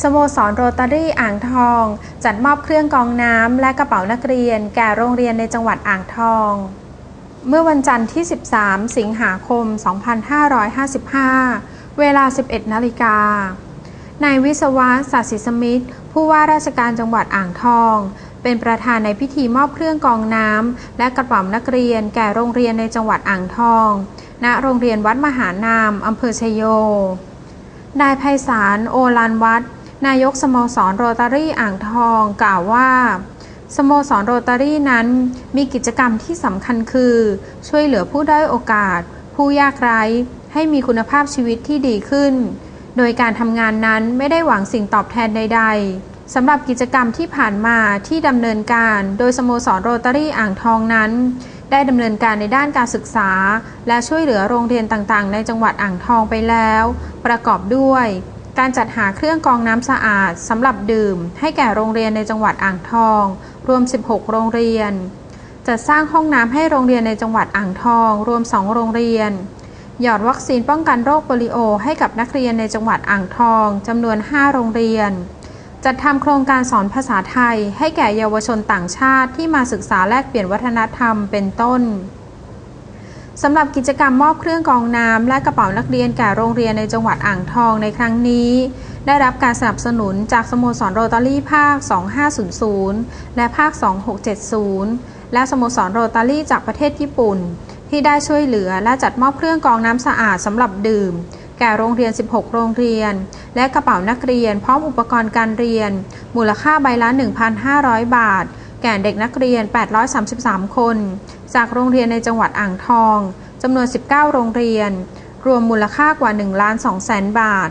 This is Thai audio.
สโมสรโรตารี่อ่างทอง จัดมอบเครื่องกองน้ำและกระเป๋านักเรียน แก่โรงเรียนในจังหวัดอ่างทอง เมื่อวันจันทร์ที่ 13 สิงหาคม 2555 เวลา 11 นาฬิกานายวิศวะศาสิสมิธผู้ว่าราชการจังหวัดอ่างทอง เป็นประธานในพิธีมอบเครื่องกองน้ำและกระเป๋านักเรียน แก่โรงเรียนในจังหวัดอ่างทอง ณ โรงเรียนวัดมหานามอำเภอชยโยนายไพศาลโอลานวัด นายกสโมสรโรตารี่อ่างทองกล่าวว่าสโมสรโรตารี่นั้นมีกิจกรรมที่สำคัญคือ ช่วยเหลือผู้ด้อยโอกาส ผู้ยากไร้ให้มีคุณภาพชีวิตที่ดีขึ้น โดยการทำงานนั้นไม่ได้หวังสิ่งตอบแทนใด ๆสำหรับกิจกรรมที่ผ่านมาที่ดำเนินการ โดยสโมสรโรตารี่อ่างทองนั้น ได้ดำเนินการในด้านการศึกษา และช่วยเหลือโรงเรียนต่างๆ ในจังหวัดอ่างทองไปแล้ว ประกอบด้วย การจัดหาเครื่องกรองน้ำสะอาดสำหรับดื่ม ให้แก่โรงเรียนในจังหวัดอ่างทอง รวม 16 โรงเรียน จัดสร้างห้องน้ำให้โรงเรียนในจังหวัดอ่างทอง รวม 2 โรงเรียน หยอดวัคซีนป้องกันโรคโปลิโอ ให้กับนักเรียนในจังหวัดอ่างทองจำนวน 5 โรงเรียน จัดทำโครงการสอนภาษาไทย ให้แก่เยาวชนต่างชาติที่มาศึกษาแลกเปลี่ยนวัฒนธรรมเป็นต้น สำหรับกิจกรรมมอบเครื่องกรองน้ำและกระเป๋านักเรียนแก่โรงเรียนในจังหวัดอ่างทองในครั้งนี้ ได้รับการสนับสนุนจากสโมสรโรตารี่ภาค 2500 และภาค 2670 และสโมสรโรตารี่จากประเทศญี่ปุ่น ที่ได้ช่วยเหลือและจัดมอบเครื่องกรองน้ำสะอาดสำหรับดื่ม แก่โรงเรียน 16 โรงเรียน และกระเป๋านักเรียน พร้อมอุปกรณ์การเรียน มูลค่าใบละ 1,500 บาท แก่เด็กนักเรียน 833 คน จากโรงเรียนในจังหวัดอ่างทองจำนวน 19 โรงเรียน รวมมูลค่ากว่า 1 ล้าน2แสนบาท